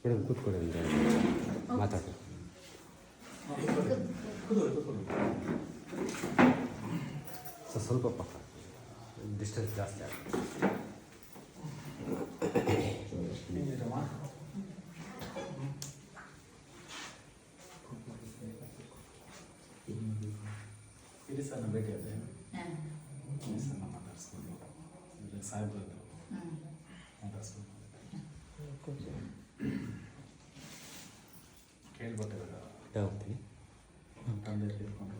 Madam ಕೂತ್ಕೊಳ್ಳಿ ಅಂದರೆ ಮಾತಾಡಿ ಸ್ವಲ್ಪ ಪಕ್ಕ. ಡಿಸ್ಟೆನ್ಸ್ ಜಾಸ್ತಿ ಇರಿ ಸರ್ ನಾನು ಭೇಟಿ ಅಂದರೆ ಇರಿ ಸರ್ ನಾನು ಮಾತಾಡ್ಸ್ಕೊಂಡು. ಇಲ್ಲಿ ಸಾಹೇಬ್ರು ಇದ್ರು. ಮಾತಾಡ್ಸ್ಕೊಂಡು ಕೇಳ್ಬಿಟ್ಟಿದ್ದಾರೆ ಹೋಗ್ತೀನಿ ನಮ್ಮ ತಂದೆ ಕೇಳ್ಕೊಂಡು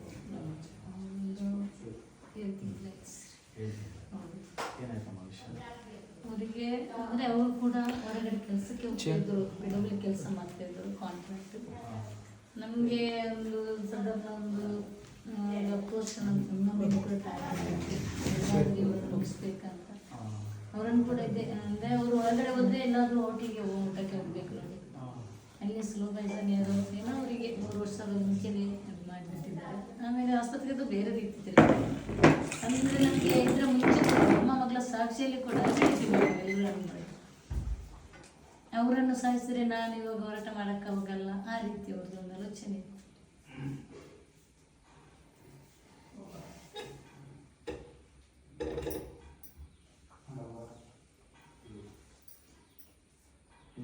ಏನಾಯ್ತಮ್ಮ ವಿಷಯ? ಅವರಿಗೆ ಅಂದರೆ ಅವರು ಕೂಡ ಹೊರಗಡೆ ಕೆಲಸಕ್ಕೆ ಹೋಗ್ತಿದ್ರು ಬಿಡುಗಡೆ ಕೆಲಸ ಮಾಡ್ತಿದ್ರು ಕಾಂಟ್ರಾಕ್ಟ್ ನಮಗೆ ಒಂದು ಸಡನ್ ಒಂದು ಮುಗಿಸ್ಬೇಕಂತ. ಅವರನ್ನು ಕೂಡ ಇದೆ ಅಂದರೆ ಅವರು ಹೊರಗಡೆ ಹೋದ್ರೆ ಎಲ್ಲಾದರೂ ಒಟ್ಟಿಗೆ ಊಟಕ್ಕೆ ಹೋಗ್ಬೇಕು ನೋಡಿ. ಅಲ್ಲಿ ಸ್ಲೋ ಬೈಸನ್ ಏನೋ ಏನೋ ಅವರಿಗೆ ಮೂರು ವರ್ಷದ ಮುಂಚೆನೇ ಇದು ಮಾಡಿಬಿಟ್ಟಿದ್ದಾರೆ. ಆಮೇಲೆ ಆಸ್ಪತ್ರೆದು ಬೇರೆ ರೀತಿ ಅಂದರೆ ನಮಗೆ ಇದರ ಮುಂಚೆ ನಮ್ಮ ಮಗಳ ಸಾಕ್ಷಿಯಲ್ಲಿ ಕೂಡ ಅವರನ್ನು ಸಾಯಿಸಿದ್ರೆ ನಾನು ಇವಾಗ ಹೋರಾಟ ಮಾಡೋಕ್ಕಾಗಲ್ಲ ಹೋಗಲ್ಲ. ಆ ರೀತಿ ಅವ್ರದ್ದು ಒಂದು ಆಲೋಚನೆ.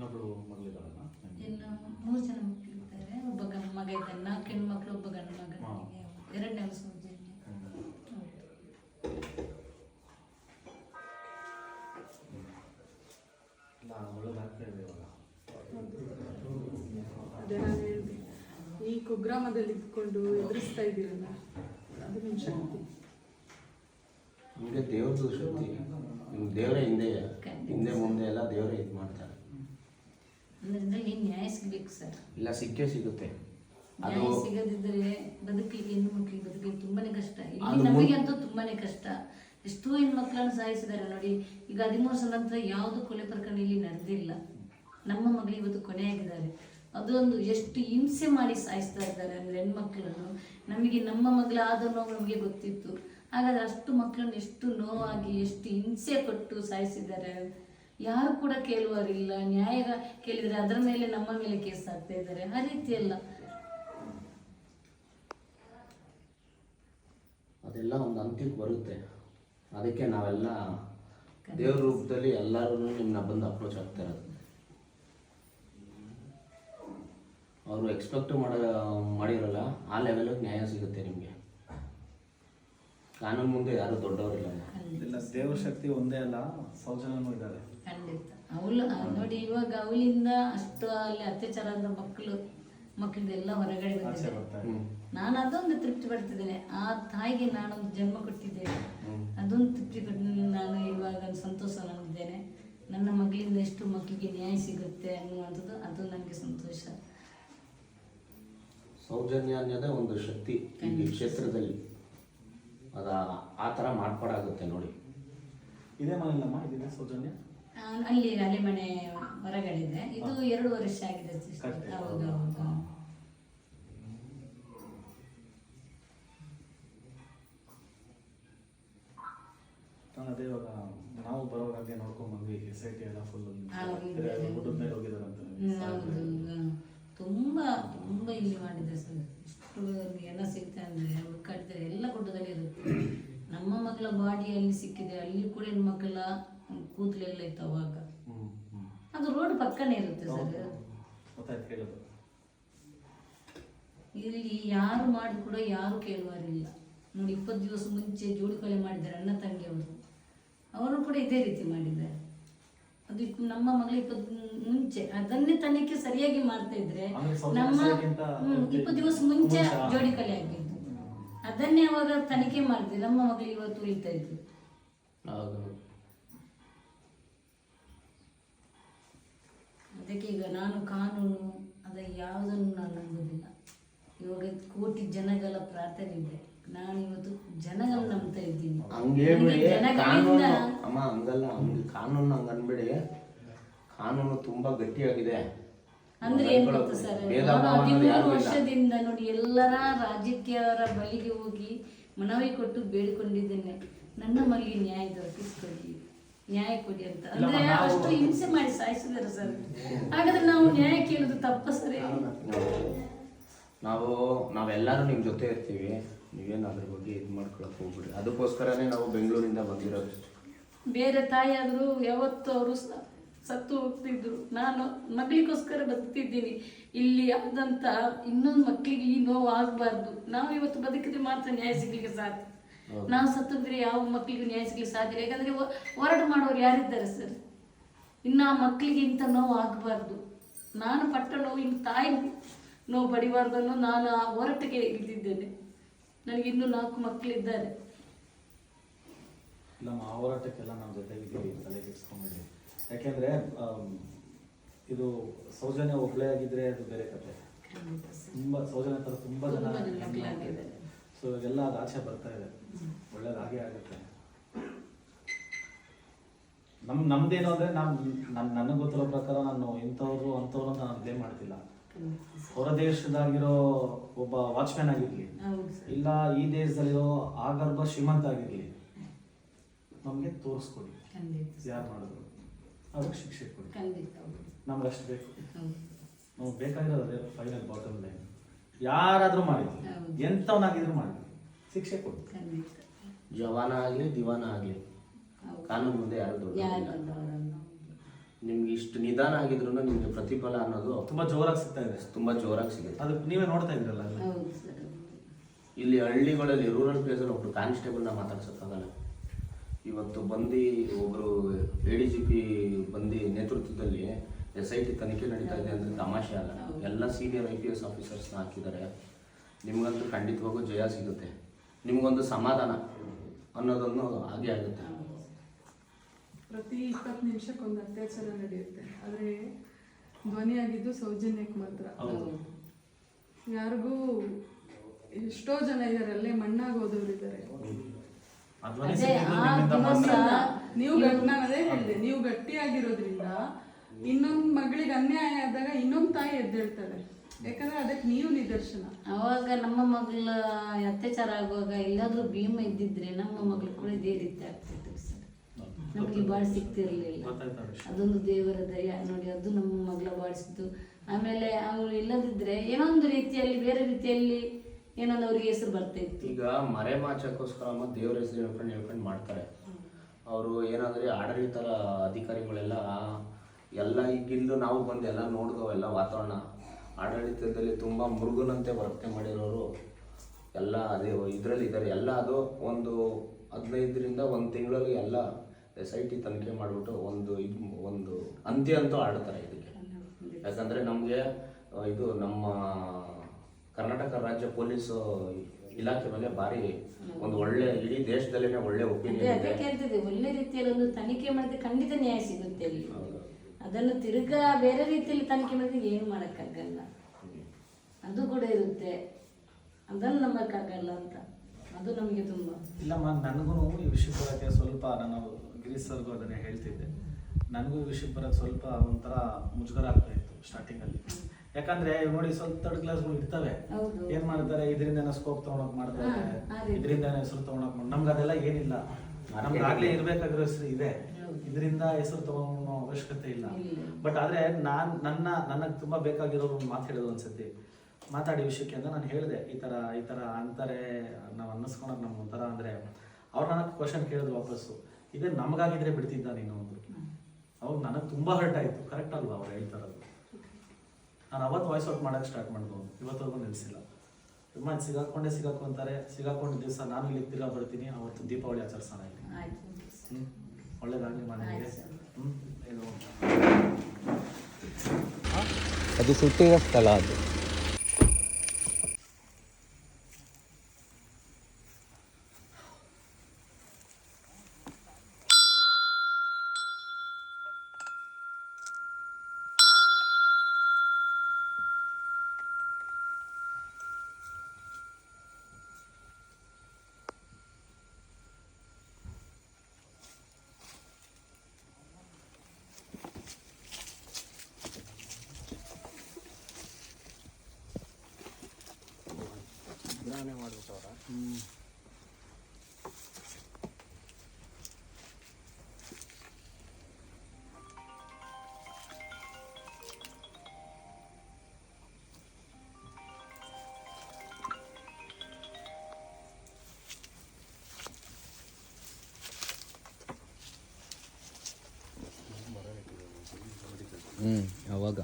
ಇನ್ನೊಬ್ಳು ಮಗಳಿದಾಳಲ್ಲ ಇನ್ನು ಮೂರು ಜನ ಮಕ್ಕಳಿದ್ದಾರೆ. ಒಬ್ಬ ಗಂಡು ಮಗ ಇದ್ದಾನೆ. ನಾಲ್ಕು ಹೆಣ್ಣು ಮಕ್ಕಳು ಒಬ್ಬ ಗಂಡು ಮಗ ಇದೆ ಇವಾಗ. ಅದೇ ನಾನು ಹೇಳಿದೆ. ಈ ಕುಗ್ರಾಮದಲ್ಲಿ ಇದ್ಕೊಂಡು ಎದುರಿಸ್ತಾ ಇದ್ದೀರಲ್ಲ ಅದು ನಿಮ್ಮ ಶಕ್ತಿ. ನಿಮಗೆ ದೇವ್ರದ್ದು ಶಕ್ತಿ. ನಿಮ್ಗೆ ದೇವರೇ ಹಿಂದೆ ಹಿಂದೆ ಮುಂದೆ ಎಲ್ಲ ದೇವರೇ ಇದು ಮಾಡ್ತಾರೆ. ಅಂದ್ರೆ ಈ ನ್ಯಾಯ ಸಿಗ್ಬೇಕು ಸರ್. ಇಲ್ಲ ಸಿಕ್ಕೇ ಸಿಗುತ್ತೆ. ಅದು ನ್ಯಾಯ ಸಿಗದಿದ್ರೆ ಬದುಕಲಿಕ್ಕೆ ಹೆಣ್ಣು ಮಕ್ಕಳಿಗೆ ಬದುಕಲಿಕ್ಕೆ ತುಂಬಾನೇ ಕಷ್ಟ. ಇಲ್ಲಿ ಅದು ಮುನ್- ನಮಗೆ ಅಂತೂ ತುಂಬಾನೇ ಕಷ್ಟ. ಎಷ್ಟೋ ಹೆಣ್ಮಕ್ಳನ್ನು ಸಾಯಿಸಿದ್ದಾರೆ ನೋಡಿ. ಈಗ ಹದಿಮೂರು ಸಲ ನಂತರ ಯಾವುದು ಕೊಲೆ ಪ್ರಕರಣ ಇಲ್ಲಿ. ನಡೆದಿಲ್ಲ ನಮ್ಮ ಮಗಳು ಇವತ್ತು ಕೊನೆಯಾಗಿದ್ದಾರೆ. ಅದೊಂದು ಎಷ್ಟು ಹಿಂಸೆ ಮಾಡಿ ಸಾಯಿಸ್ತಾ ಇದ್ದಾರೆ ಅಂದ್ರೆ ಹೆಣ್ಮಕ್ಳನ್ನು. ನಮಗೆ ನಮ್ಮ ಮಗಳ ಆದ ನೋವು ನಮಗೆ ಗೊತ್ತಿತ್ತು. ಹಾಗಾದ್ರೆ ಅಷ್ಟು ಮಕ್ಕಳನ್ನು ಎಷ್ಟು ನೋವಾಗಿ ಎಷ್ಟು ಹಿಂಸೆ ಕೊಟ್ಟು ಸಾಯಿಸಿದ್ದಾರೆ ಯಾರು ಕೂಡ ಕೇಳುವರಿಲ್ಲ ನ್ಯಾಯ ಕೇಳಿದರೆ ಅದರ ಮೇಲೆ ನಮ್ಮ ಮೇಲೆ ಕೇಸ್ ಆಗ್ತಾ ಇದ್ದಾರೆ. ಆ ರೀತಿ ಎಲ್ಲ ಅದೆಲ್ಲ ಒಂದು ಅಂತ್ಯಕ್ಕೆ ಬರುತ್ತೆ. ಅದಕ್ಕೆ ನಾವೆಲ್ಲ ದೇವ್ರ ರೂಪದಲ್ಲಿ ಎಲ್ಲರೂ ನಿಮ್ಮನ್ನ ಬಂದು ಅಪ್ರೋಚ್ ಆಗ್ತಾ ಇರೋದು. ಅವರು ಎಕ್ಸ್ಪೆಕ್ಟ್ ಮಾಡ ಮಾಡಿರಲ್ಲ, ಆ ಲೆವೆಲಿಗೆ ನ್ಯಾಯ ಸಿಗುತ್ತೆ ನಿಮಗೆ. ಕಾನೂನು ಮುಂದೆ ಯಾರು ದೊಡ್ಡವರಿಲ್ಲ ಇಲ್ಲ ದೇವ್ರ ಶಕ್ತಿ ಒಂದೇ ಅಲ್ಲ ಸೌಜನ್ಯನೂ ಇದ್ದಾರೆ. ಖಂಡಿತ. ಅವಳು ನೋಡಿ ಇವಾಗ ಅವಳಿಂದ ಅಷ್ಟು ಅಲ್ಲಿ ಅತ್ಯಾಚಾರ ಆದ ಮಕ್ಕಳು ಮಕ್ಕಳಿಗೆಲ್ಲ ಹೊರಗಡೆ ಆಚೆ ಬಂದಿದೆ. ಬರ್ತಾ ಇದೆ. ಹ್ಮ್. ನಾನು ಅದೊಂದು ತೃಪ್ತಿ ಪಡ್ತಿದ್ದೇನೆ. ಆ ತಾಯಿಗೆ ನಾನೊಂದು ಜನ್ಮ ಕೊಟ್ಟಿದ್ದೇನೆ. ಅದೊಂದು ತೃಪ್ತಿ ಪಟ್ಟು ನಾನು ಇವಾಗ ಸಂತೋಷ ನಂಬಿದ್ದೇನೆ. ನನ್ನ ಮಗಳಿಂದ ಎಷ್ಟು ಮಕ್ಕಳಿಗೆ ನ್ಯಾಯ ಸಿಗುತ್ತೆ ಅನ್ನುವಂಥದ್ದು ಅದು ನನಗೆ ಸಂತೋಷ. ಸೌಜನ್ಯ ಅನ್ನೋದೇ ಒಂದು ಶಕ್ತಿ ಈ ಕ್ಷೇತ್ರದಲ್ಲಿ. ಅದ ಆ ಥರ ಮಾರ್ಪಾಡಾಗುತ್ತೆ ನೋಡಿ. ಇದೇ ಮನೆಯಲ್ಲಮ್ಮ ಇದಿದೆ ಸೌಜನ್ಯ? ಅಲ್ಲಿ ಅಲ್ಲಿ ಮನೆ ಹೊರಗಡೆ ಇದೆ ಇದು ಎರಡು ವರ್ಷ ಆಗಿದೆ sister. ಕಟ್ಟಿ. ಹೌದು ಹೌದು. ನಾನು ಅದೇ ಇವಾಗ ನಾವು ಬರೋವಾಗ ಹಾಗೆ ನೋಡ್ಕೊಂಡ್ ಬಂದ್ವಿ ಎಸ್ ಐ ಟಿ ಎಲ್ಲ ಫುಲ್ ಹೌದು. ಊಟದ ಮೇಲೆ ಹೋಗಿದಾರಂತ ಹ್ಮ್, ಹೌದು ಹ್ಮ್. ತುಂಬಾ ತುಂಬಾ ಇಲ್ಲಿ ಮಾಡಿದೆ ಸರ್. ಇಷ್ಟು ಎಲ್ಲ ಸಿಗ್ತಾ ಅಂದ್ರೆ ಹುಡುಕಾಡಿದ್ರೆ ಇರುತ್ತೆ ನಮ್ಮ ಮಗಳ ಬಾಡಿ ಅಲ್ಲಿ ಸಿಕ್ಕಿದೆ ಅಲ್ಲಿ ಕೂಡ ಹೆಣ್ಮಕ್ಳ ಕೂದಲೆಲ್ಲ ಇತ್ತು ಅವಾಗ ಅದು ರೋಡ್ ಪಕ್ಕನೇ ಇರುತ್ತೆ ಸರ್. ಇಲ್ಲಿ ಯಾರು ಮಾಡಿ ಕೂಡ ಯಾರು ಕೇಳುವಾರಿಲ್ಲ. ನೋಡಿ ಇಪ್ಪತ್ತು ದಿವಸ ಮುಂಚೆ ಜೋಡಿ ಕೊಲೆ ಮಾಡಿದ್ದಾರೆ ಅಣ್ಣ ತಂಗಿಯವರು. ಅವರು ಕೂಡ ಇದೇ ರೀತಿ ಮಾಡಿದ್ದಾರೆ. ಅದು ನಮ್ಮ ಮಗಳು ಇಪ್ಪತ್ತು ಮುಂಚೆ ಅದನ್ನೇ ತನಿಖೆ ಸರಿಯಾಗಿ ಮಾಡ್ತಾ ಇದ್ರೆ ನಮ್ಮ ಇಪ್ಪತ್ತು ದಿವಸ ಮುಂಚೆ. ಜೋಡಿ ಕೊಲೆ ಆಗಿದ್ದು ಅದನ್ನೇ ಅವಾಗ ತನಿಖೆ ಮಾಡಿದ್ವಿ. ನಮ್ಮ ಮಗಳು ಇವತ್ತು ಉಳಿತಾ ಇದ್ವಿ ಹೌದು. ಅದಕ್ಕೆ ಈಗ ನಾನು ಕಾನೂನು ಅದ ಯಾವುದನ್ನು ನಾನು ನಂಬುದಿಲ್ಲ. ಇವಾಗ ಕೋಟಿ ಜನಗಳ ಪ್ರಾರ್ಥನೆ ಇದೆ. ನಾನು ಇವತ್ತು ಜನಗಳ ನಂಬ್ತಾ ಇದ್ದೀನಿ. ಹಂಗೆ ಜನಗಳಿಂದ ಕಾನೂನು ಅಮ್ಮ ಹಂಗಲ್ಲ. ಹಂಗೆ ಕಾನೂನು ಹಂಗೆ ಅನ್ಬೇಡಿ ಕಾನೂನು ತುಂಬಾ ಗಟ್ಟಿಯಾಗಿದೆ. ಅಂದ್ರೆ ಏನ್ ಗೊತ್ತು ಸರ್? ಹದಿಮೂರು ವರ್ಷದಿಂದ ನೋಡಿ ಎಲ್ಲರ ರಾಜಕೀಯವರ ಬಳಿಗೆ ಹೋಗಿ ಮನವಿ ಕೊಟ್ಟು ಬೇಡ್ಕೊಂಡಿದ್ದೇನೆ. ನನ್ನ ಮಗಳಿಗೆ ನ್ಯಾಯ ದೊರಕಿಸ್ಕೊಡಿ. ನ್ಯಾಯ ಕೊಡಿ ಅಂತ. ಅಂದ್ರೆ ಅಷ್ಟು ಹಿಂಸೆ ಮಾಡಿ ಸಾಯಿಸಿದಾರೆ ಸರ್. ಹಾಗಾದ್ರೆ ನಾವು ನ್ಯಾಯ ಕೇಳೋದು ತಪ್ಪ ಸರಿ? ನಾವು ನಾವೆಲ್ಲರೂ ನಿಮ್ಮ ಜೊತೆ ಇರ್ತೀವಿ. ನೀವೇನು ಅದ್ರ ಬಗ್ಗೆ ಇದು ಮಾಡ್ಕೊಳಕ್ ಹೋಗ್ಬಿಡಿ ಅದಕ್ಕೋಸ್ಕರನೇ ನಾವು ಬೆಂಗಳೂರಿಂದ ಬಂದಿರೋದು. ಬೇರೆ ತಾಯಿಯಾದ್ರು ಯಾವತ್ತು ಅವರು ಸತ್ತು ಹೋಗ್ತಿದ್ರು. ನಾನು ಮಕ್ಕಳಿಗೋಸ್ಕರ ಬದುಕ್ತಿದ್ದೀನಿ. ಇಲ್ಲಿ ಆದಂತ ಇನ್ನೊಂದು ಮಕ್ಕಳಿಗೆ ಈ ನೋವು ಆಗಬಾರ್ದು. ನಾವು ಇವತ್ತು ಬದುಕಿದ್ರೆ ಮಾತ್ರ ನ್ಯಾಯ ಸಿಗ್ಲಿಕ್ಕೆ ಸಾಧ್ಯ. ನಾವು ಸತ್ತಿದ್ರೆ ಯಾವ ಮಕ್ಕಳಿಗೂ ನ್ಯಾಯ ಸಿಗ್ಲಿಕ್ಕೆ ಸಾಧ್ಯ ಯಾಕಂದ್ರೆ ಹೋರಾಟ ಮಾಡೋರು ಯಾರಿದ್ದಾರೆ ಸರ್? ಇನ್ನು ಆ ಮಕ್ಕಳಿಗೆ ಇಂಥ ನೋವು ಆಗಬಾರ್ದು. ನಾನು ಪಟ್ಟ ನೋವು ಇನ್ನು ತಾಯಿ ನೋವು ಬಡಿಬಾರ್ದನ್ನು ನಾನು ಆ ಹೋರಾಟಕ್ಕೆ ಇಳಿದಿದ್ದೇನೆ. ನನಗೆ ಇನ್ನೂ ನಾಲ್ಕು ಮಕ್ಕಳಿದ್ದಾರೆ ನಮ್ಮ ಹೋರಾಟಕ್ಕೆಲ್ಲ ನಮ್ಮ ಜೊತೆಗಿದ್ದೀವಿ ತಲೆ ಇಟ್ಸ್ಕೊಂಬಿಡಿ ಯಾಕೆಂದ್ರೆ ಇದು ಸೌಜನ್ಯ ಒಬ್ಬಳೇ ಆಗಿದ್ರೆ ಅದು ಬೇರೆ ಕತೆ. ತುಂಬಾ ಸೌಜನ್ಯ ತರ ತುಂಬಾ ಜನ. ಸೊ ಇವಾಗೆಲ್ಲ ಅದು ಆಚೆ ಬರ್ತಾ ಇದೆ. ಒಳ್ಳೇದಾಗೇ ಆಗುತ್ತೆ. ನಮ್ ನಮ್ದೇನು ಅಂದ್ರೆ ನಮ್ ನನ್ ನನಗೆ ಗೊತ್ತಿರೋ ಪ್ರಕಾರ ನಾನು ಇಂಥವ್ರು ಅಂಥವ್ರು ಅಂತ ನಾನು ಬ್ಲೇಮ್ ಮಾಡ್ತಿಲ್ಲ. ಹೊರ ದೇಶದಾಗಿರೋ ಒಬ್ಬ ವಾಚ್ಮ್ಯಾನ್ ಆಗಿರ್ಲಿ ಇಲ್ಲ ಈ ದೇಶದಲ್ಲಿರೋ ಆಗರ್ಭ ಶ್ರೀಮಂತ ಆಗಿರ್ಲಿ ನಮಗೆ ತೋರಿಸ್ಕೊಡಿ. ಯಾರು ಮಾಡಿದ್ರು ಅದಕ್ಕೆ ಶಿಕ್ಷೆ ಕೊಡಿ. ಖಂಡಿತ. ನಮ್ಗೆ ಅಷ್ಟು ಬೇಕು. ನಾವು ನಮ್ಗೆ ಬೇಕಾಗಿರೋದು ಅದೇ ಫೈನಲ್ ಬಾಟಮ್ ಲೈನ್ ಯಾರಾದರೂ ಮಾಡಿ. ಎಂಥವನಾಗಿದ್ರು ಮಾಡಿ. ಶಿಕ್ಷೆ ಕೊಡಿ. ಖಂಡಿತ. ಜವಾನ ಆಗಲಿ ದಿವಾನ ಆಗಲಿ. ಕಾನೂನು ಮುಂದೆ ಯಾರು ದೊಡ್ಡ ನಿಮ್ಗೆ ಇಷ್ಟು ನಿಧಾನ ಆಗಿದ್ರು ನಿಮ್ಗೆ ಪ್ರತಿಫಲ ಅನ್ನೋದು ತುಂಬಾ ಜೋರಾಗಿ ಸಿಗ್ತಾ ಇದೆ. ತುಂಬಾ ಜೋರಾಗಿ ಸಿಗುತ್ತೆ. ಅದಕ್ಕೆ ನೀವೇ ನೋಡ್ತಾ ಇದ್ರಲ್ಲ ಇಲ್ಲಿ ಹಳ್ಳಿಗಳಲ್ಲಿ ರೂರಲ್ ಪ್ಲೇಸಲ್ಲಿ ಒಬ್ರು ಕಾನ್ಸ್ಟೇಬಲ್ನ ಮಾತಾಡ್ಸೋಕ್ಕಾಗಲ್ಲ. ಇವತ್ತು ಬಂದಿ ಒಬ್ಬರು ಎ ಡಿ ಜಿ ಪಿ ಬಂದಿ ನೇತೃತ್ವದಲ್ಲಿ ಎಸ್ ಐ ಟಿ ತನಿಖೆ ನಡೀತಾ ಇದೆ ಅಂದರೆ ತಮಾಷೆ ಅಲ್ಲ. ಎಲ್ಲ ಸೀನಿಯರ್ ಐ ಪಿ ಎಸ್ ಆಫೀಸರ್ಸ್ನ ಹಾಕಿದ್ದಾರೆ. ನಿಮಗಂತೂ ಖಂಡಿತವಾಗೂ ಜಯ ಸಿಗುತ್ತೆ. ನಿಮಗೊಂದು ಸಮಾಧಾನ ಅನ್ನೋದನ್ನು ಹಾಗೆ ಆಗುತ್ತೆ. ಪ್ರತಿ ಇಪ್ಪತ್ತು ನಿಮಿಷಕ್ಕೊಂದು ಅತ್ಯಾಚಾರ ನಡೆಯುತ್ತೆ. ಆದರೆ ಧ್ವನಿಯಾಗಿದ್ದು ಸೌಜನ್ಯಕ್ಕೆ ಮಾತ್ರ. ಹೌದು. ಯಾರಿಗೂ ಎಷ್ಟೋ ಜನ ಇದ್ದಾರೆ ಅಲ್ಲೇ ಮಣ್ಣಾಗಿ ಹೋದವ್ರು ಇದ್ದಾರೆ ನೀವು ನಾನು ಅದೇ ಹೇಳಿದೆ ನೀವು ಗಟ್ಟಿಯಾಗಿರೋದ್ರಿಂದ ಇನ್ನೊಂದ್ ಮಗಳಿಗೆ ಅನ್ಯಾಯ ಆದಾಗ ಇನ್ನೊಂದ್ ತಾಯಿ ಎದ್ದೇಳ್ತಾರೆ ಯಾಕಂದ್ರೆ ಅದಕ್ಕೆ ನೀವು ನಿದರ್ಶನ. ಅವಾಗ ನಮ್ಮ ಮಗಳ ಅತ್ಯಾಚಾರ ಆಗುವಾಗ ಎಲ್ಲಾದ್ರೂ ಭೀಮ ಇದ್ದಿದ್ರೆ ನಮ್ಮ ಮಗಳು ಕೂಡ ಇದೇ ರೀತಿ ಆಗ್ತಿತ್ತು ಸರ್. ನಮಗೆ ಬಾಳ್ ಸಿಗ್ತಿರ್ಲಿಲ್ಲ? ಅದೊಂದು ದೇವರ ದಯ ನೋಡಿ ಅದು ನಮ್ಮ ಮಗಳ ಬಾಳಿಸಿದ್ದು. ಆಮೇಲೆ ಅವಳು ಇಲ್ಲದಿದ್ರೆ ಏನೋ ಒಂದು ರೀತಿಯಲ್ಲಿ ಬೇರೆ ರೀತಿಯಲ್ಲಿ ಏನೊಂದು ಅವ್ರಿಗೆ ಹೆಸರು ಬರ್ತಾ ಇತ್ತು. ಈಗ ಮರೆ ಮಾಚಕ್ಕೋಸ್ಕರ ಅಮ್ಮ ದೇವ್ರ ಹೆಸರು ಹೇಳ್ಕೊಂಡು ಹೇಳ್ಕೊಂಡು ಮಾಡ್ತಾರೆ. ಅವರು ಏನಂದ್ರೆ ಆಡಳಿತ ಅಧಿಕಾರಿಗಳೆಲ್ಲ ಎಲ್ಲ ಈಗಿಂದು ನಾವು ಬಂದು ಎಲ್ಲ ನೋಡಿದವು, ಎಲ್ಲ ವಾತಾವರಣ. ಆಡಳಿತದಲ್ಲಿ ತುಂಬ ಮುರುಗನಂತೆ ವರ್ತನೆ ಮಾಡಿರೋರು ಎಲ್ಲ ಅದೇ ಇದರಲ್ಲಿ ಇದ್ದಾರೆ. ಎಲ್ಲ ಅದು ಒಂದು ಹದಿನೈದರಿಂದ ಒಂದು ತಿಂಗಳಲ್ಲಿ ಎಲ್ಲ ಎಸ್ ಐ ಟಿ ತನಿಖೆ ಮಾಡಿಬಿಟ್ಟು ಒಂದು ಇದು, ಒಂದು ಅಂತ್ಯ ಅಂತೂ ಆಡ್ತಾರೆ ಇದಕ್ಕೆ. ಯಾಕಂದರೆ ನಮಗೆ, ಇದು ನಮ್ಮ ಕರ್ನಾಟಕ ರಾಜ್ಯ ಪೊಲೀಸ್ ಇಲಾಖೆ ಮೇಲೆ ಭಾರಿ ಒಂದು ಒಳ್ಳೆ ಇಡೀ ದೇಶದಲ್ಲೇ ಒಳ್ಳೆ ಒಪ್ಪಿಗೆ ಒಪಿನಿಯನ್ ಹೇಳ್ತಿದ್ದೆ ಒಳ್ಳೆ ರೀತಿಯಲ್ಲಿ ಒಂದು ತನಿಖೆ ಮಾಡಿದ್ರೆ ಖಂಡಿತ ನ್ಯಾಯ ಸಿಗುತ್ತೆ ಅಲ್ಲಿ. ಅದನ್ನು ತಿರ್ಗಾ ಬೇರೆ ರೀತಿಯಲ್ಲಿ ತನಿಖೆ ಮಾಡಿದ್ರೆ ಏನು ಮಾಡೋಕ್ಕಾಗಲ್ಲ. ಅದು ಕೂಡ ಇರುತ್ತೆ. ಅದನ್ನು ನಂಬಕ್ಕಾಗಲ್ಲ ಅಂತ. ಅದು ನಮಗೆ ತುಂಬ. ಇಲ್ಲಮ್ಮ ನನಗೂ ಈ ವಿಷಯ ಬರೋಕ್ಕೆ ಸ್ವಲ್ಪ ನಾನು ಗಿರೀಶ್ ಸರ್ಗೂ ಅದನ್ನೇ ಹೇಳ್ತಿದ್ದೆ. ನನಗೂ ಈ ವಿಷಯ ಬರೋಕ್ಕೆ ಸ್ವಲ್ಪ ಒಂಥರ ಮುಜುಗರ ಆಗ್ತಾ ಇತ್ತು ಸ್ಟಾರ್ಟಿಂಗಲ್ಲಿ ಯಾಕಂದ್ರೆ ನೋಡಿ ಸ್ವಲ್ಪ ತರ್ಡ್ ಕ್ಲಾಸ್ ಇರ್ತವೆ. ಹೌದು. ಏನ್ ಮಾಡ್ತಾರೆ? ಇದರಿಂದ ಸ್ಕೋಪ್ ತಗೊಂಡೋಗ್ ಮಾಡ್ತಾರೆ. ಇದರಿಂದ ಹೆಸರು ತಗೊಂಡೋಗ್ ನಮ್ಗೆ ಅದೆಲ್ಲ ಏನಿಲ್ಲ. ನಮ್ಗೆ ಆಗ್ಲೇ ಇರ್ಬೇಕಾಗಿರೋ ಹೆಸರು ಇದೆ. ಇದರಿಂದ ಹೆಸರು ತಗೊಳ್ಳೋ ಅವಶ್ಯಕತೆ ಇಲ್ಲ. ಬಟ್ ಆದ್ರೆ ನಾನ್ ನನ್ನ ನನಗೆ ತುಂಬಾ ಬೇಕಾಗಿರೋ ಒಂದು ಮಾತು ಹೇಳಿದ್ರು ಒಂದ್ಸತಿ. ಮಾತಾಡಿ ವಿಷಯಕ್ಕೆ ಅಂತ ನಾನು ಹೇಳಿದೆ. ಈ ತರ ಈ ತರ ಅಂತಾರೆ ನಾವು ಅನ್ನಿಸ್ಕೊಂಡಾಗ ನಮ್ಗೆ ಒಂಥರ ಅಂದ್ರೆ ಅವ್ರು ನನಗೆ ಕ್ವಶನ್ ಕೇಳಿದ್ರು ವಾಪಸ್ಸು. ಇದೇ ನಮಗಾಗಿದ್ರೆ ಬಿಡ್ತಿದ್ದ ನೀನು ಅಂದ್ರು ಅವಾಗ ನನಗೆ ತುಂಬಾ ಹರ್ಟ್ ಆಯ್ತು. ಕರೆಕ್ಟ್ ಅಲ್ವಾ ಅವ್ರು ಹೇಳ್ತಾರದು ನಾನು ಅವತ್ತು ವಾಯ್ಸ್ ಔಟ್ ಮಾಡೋಕ್ಕೆ ಸ್ಟಾರ್ಟ್ ಮಾಡ್ಬೋದು. ಇವತ್ತವರೆಗೂ ನಿಲ್ಲಿಸಿಲ್ಲ. ತುಂಬ ಸಿಗಾಕೊಂಡೆ ಸಿಗಾಕು ಅಂತಾರೆ. ಸಿಗಾಕೊಂಡ ದಿವಸ ನಾನು ಇಲ್ಲಿ ತಿರ್ಗಾ ಬರ್ತೀನಿ. ಅವತ್ತು ದೀಪಾವಳಿ ಆಚರಿಸೋಣ ಇಲ್ಲಿ. ಆಯ್ತು. ಹ್ಮ್. ಒಳ್ಳೇದಾಗಲಿ ಮನೆಗೆ? ಹ್ಞೂ ಇದು ಅದು ಸುಟ್ಟಿರೋ ಸ್ಥಳ ಅದು. ದಹನ ಮಾಡಿಬಿಟ್ಟವ್ರ. ಹ್ಞೂ ಅವಾಗ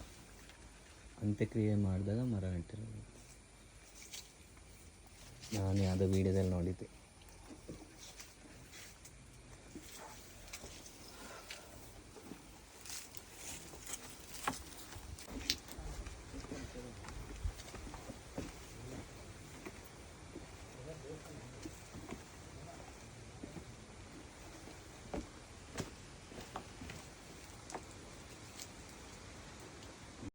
ಅಂತ್ಯಕ್ರಿಯೆ ಮಾಡಿದಾಗ ಮರ ನೆಟ್ಟಿರೋದು ನಾನು ಯಾವುದೋ ವೀಡಿಯೋದಲ್ಲಿ ನೋಡಿದ್ದೆ